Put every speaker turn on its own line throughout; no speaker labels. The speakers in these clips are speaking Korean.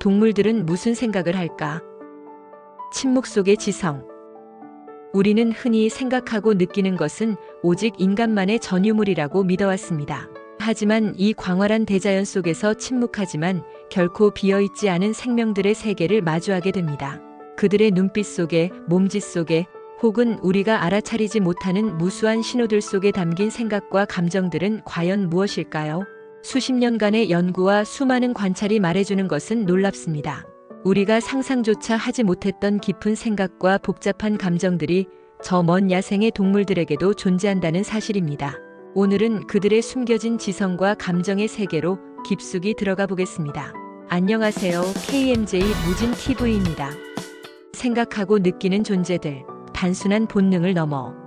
동물들은 무슨 생각을 할까? 침묵 속의 지성. 우리는 흔히 생각하고 느끼는 것은 오직 인간만의 전유물이라고 믿어왔습니다. 하지만 이 광활한 대자연 속에서 침묵하지만 결코 비어있지 않은 생명들의 세계를 마주하게 됩니다. 그들의 눈빛 속에, 몸짓 속에, 혹은 우리가 알아차리지 못하는 무수한 신호들 속에 담긴 생각과 감정들은 과연 무엇일까요? 수십 년간의 연구와 수많은 관찰이 말해주는 것은 놀랍습니다. 우리가 상상조차 하지 못했던 깊은 생각과 복잡한 감정들이 저 먼 야생의 동물들에게도 존재한다는 사실입니다. 오늘은 그들의 숨겨진 지성과 감정의 세계로 깊숙이 들어가 보겠습니다. 안녕하세요. KMJ 무진 TV입니다. 생각하고 느끼는 존재들, 단순한 본능을 넘어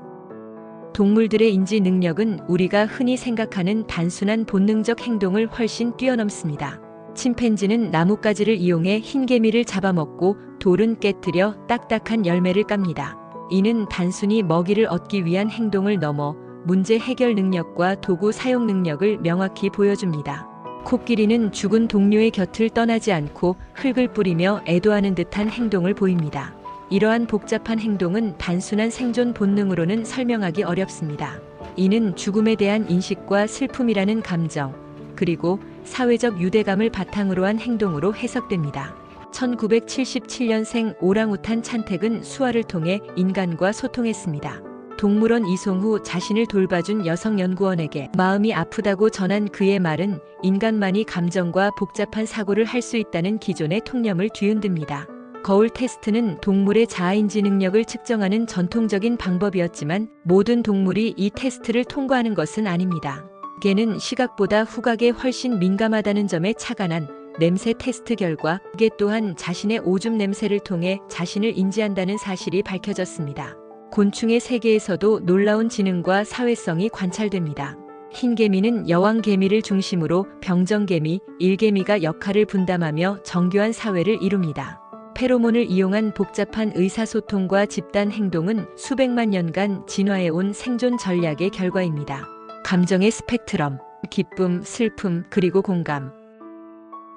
동물들의 인지 능력은 우리가 흔히 생각하는 단순한 본능적 행동을 훨씬 뛰어넘습니다. 침팬지는 나뭇가지를 이용해 흰개미를 잡아먹고 돌은 깨뜨려 딱딱한 열매를 깝니다. 이는 단순히 먹이를 얻기 위한 행동을 넘어 문제 해결 능력과 도구 사용 능력을 명확히 보여줍니다. 코끼리는 죽은 동료의 곁을 떠나지 않고 흙을 뿌리며 애도하는 듯한 행동을 보입니다. 이러한 복잡한 행동은 단순한 생존 본능으로는 설명하기 어렵습니다. 이는 죽음에 대한 인식과 슬픔이라는 감정, 그리고 사회적 유대감을 바탕으로 한 행동으로 해석됩니다. 1977년생 오랑우탄 찬택은 수화를 통해 인간과 소통했습니다. 동물원 이송 후 자신을 돌봐준 여성 연구원에게 마음이 아프다고 전한 그의 말은 인간만이 감정과 복잡한 사고를 할 수 있다는 기존의 통념을 뒤흔듭니다. 거울 테스트는 동물의 자아인지 능력을 측정하는 전통적인 방법이었지만 모든 동물이 이 테스트를 통과하는 것은 아닙니다. 개는 시각보다 후각에 훨씬 민감하다는 점에 착안한 냄새 테스트 결과 개 또한 자신의 오줌 냄새를 통해 자신을 인지한다는 사실이 밝혀졌습니다. 곤충의 세계에서도 놀라운 지능과 사회성이 관찰됩니다. 흰개미는 여왕개미를 중심으로 병정개미, 일개미가 역할을 분담하며 정교한 사회를 이룹니다. 페로몬을 이용한 복잡한 의사소통과 집단 행동은 수백만 년간 진화해온 생존 전략의 결과입니다. 감정의 스펙트럼, 기쁨, 슬픔, 그리고 공감.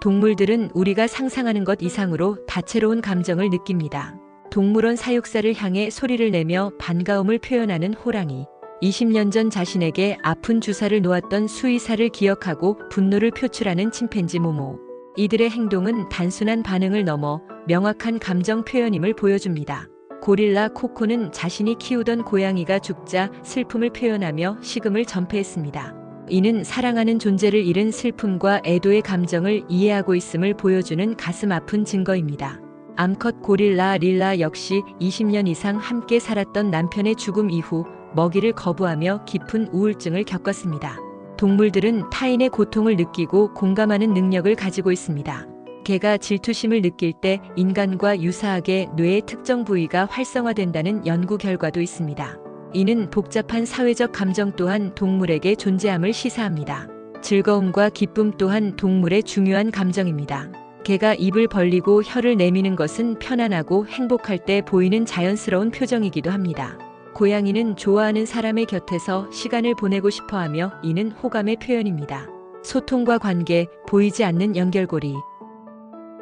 동물들은 우리가 상상하는 것 이상으로 다채로운 감정을 느낍니다. 동물원 사육사를 향해 소리를 내며 반가움을 표현하는 호랑이. 20년 전 자신에게 아픈 주사를 놓았던 수의사를 기억하고 분노를 표출하는 침팬지 모모. 이들의 행동은 단순한 반응을 넘어 명확한 감정 표현임을 보여줍니다. 고릴라 코코는 자신이 키우던 고양이가 죽자 슬픔을 표현하며 식음을 전폐했습니다. 이는 사랑하는 존재를 잃은 슬픔과 애도의 감정을 이해하고 있음을 보여주는 가슴 아픈 증거입니다. 암컷 고릴라 릴라 역시 20년 이상 함께 살았던 남편의 죽음 이후 먹이를 거부하며 깊은 우울증을 겪었습니다. 동물들은 타인의 고통을 느끼고 공감하는 능력을 가지고 있습니다. 개가 질투심을 느낄 때 인간과 유사하게 뇌의 특정 부위가 활성화된다는 연구 결과도 있습니다. 이는 복잡한 사회적 감정 또한 동물에게 존재함을 시사합니다. 즐거움과 기쁨 또한 동물의 중요한 감정입니다. 개가 입을 벌리고 혀를 내미는 것은 편안하고 행복할 때 보이는 자연스러운 표정이기도 합니다. 고양이는 좋아하는 사람의 곁에서 시간을 보내고 싶어 하며 이는 호감의 표현입니다. 소통과 관계, 보이지 않는 연결고리.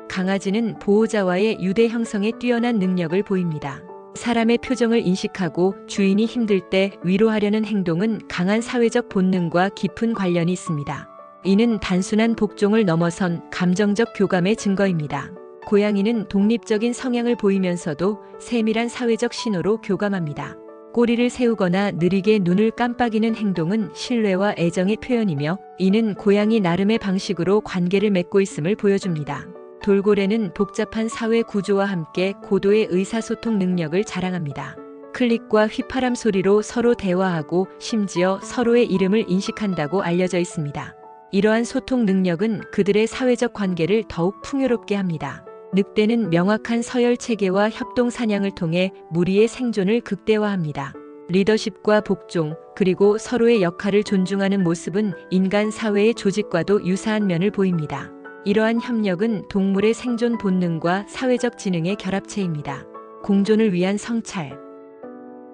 강아지는 보호자와의 유대 형성에 뛰어난 능력을 보입니다. 사람의 표정을 인식하고 주인이 힘들 때 위로하려는 행동은 강한 사회적 본능과 깊은 관련이 있습니다. 이는 단순한 복종을 넘어선 감정적 교감의 증거입니다. 고양이는 독립적인 성향을 보이면서도 세밀한 사회적 신호로 교감합니다. 꼬리를 세우거나 느리게 눈을 깜빡이는 행동은 신뢰와 애정의 표현이며 이는 고양이 나름의 방식으로 관계를 맺고 있음을 보여줍니다. 돌고래는 복잡한 사회 구조와 함께 고도의 의사소통 능력을 자랑합니다. 클릭과 휘파람 소리로 서로 대화하고 심지어 서로의 이름을 인식한다고 알려져 있습니다. 이러한 소통 능력은 그들의 사회적 관계를 더욱 풍요롭게 합니다. 늑대는 명확한 서열 체계와 협동 사냥을 통해 무리의 생존을 극대화합니다. 리더십과 복종, 그리고 서로의 역할을 존중하는 모습은 인간 사회의 조직과도 유사한 면을 보입니다. 이러한 협력은 동물의 생존 본능과 사회적 지능의 결합체입니다. 공존을 위한 성찰.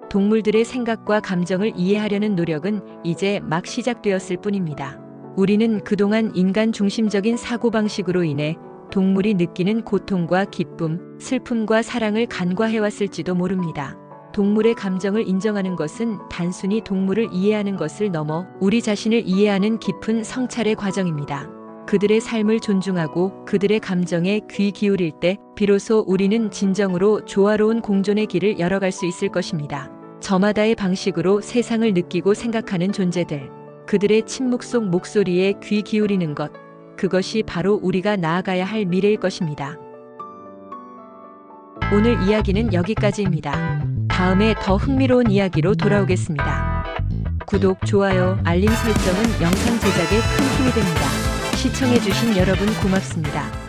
동물들의 생각과 감정을 이해하려는 노력은 이제 막 시작되었을 뿐입니다. 우리는 그동안 인간 중심적인 사고방식으로 인해 동물이 느끼는 고통과 기쁨, 슬픔과 사랑을 간과해왔을지도 모릅니다. 동물의 감정을 인정하는 것은 단순히 동물을 이해하는 것을 넘어 우리 자신을 이해하는 깊은 성찰의 과정입니다. 그들의 삶을 존중하고 그들의 감정에 귀 기울일 때 비로소 우리는 진정으로 조화로운 공존의 길을 열어갈 수 있을 것입니다. 저마다의 방식으로 세상을 느끼고 생각하는 존재들. 그들의 침묵 속 목소리에 귀 기울이는 것. 그것이 바로 우리가 나아가야 할 미래일 것입니다. 오늘 이야기는 여기까지입니다. 다음에 더 흥미로운 이야기로 돌아오겠습니다. 구독, 좋아요, 알림 설정은 영상 제작에 큰 힘이 됩니다. 시청해주신 여러분 고맙습니다.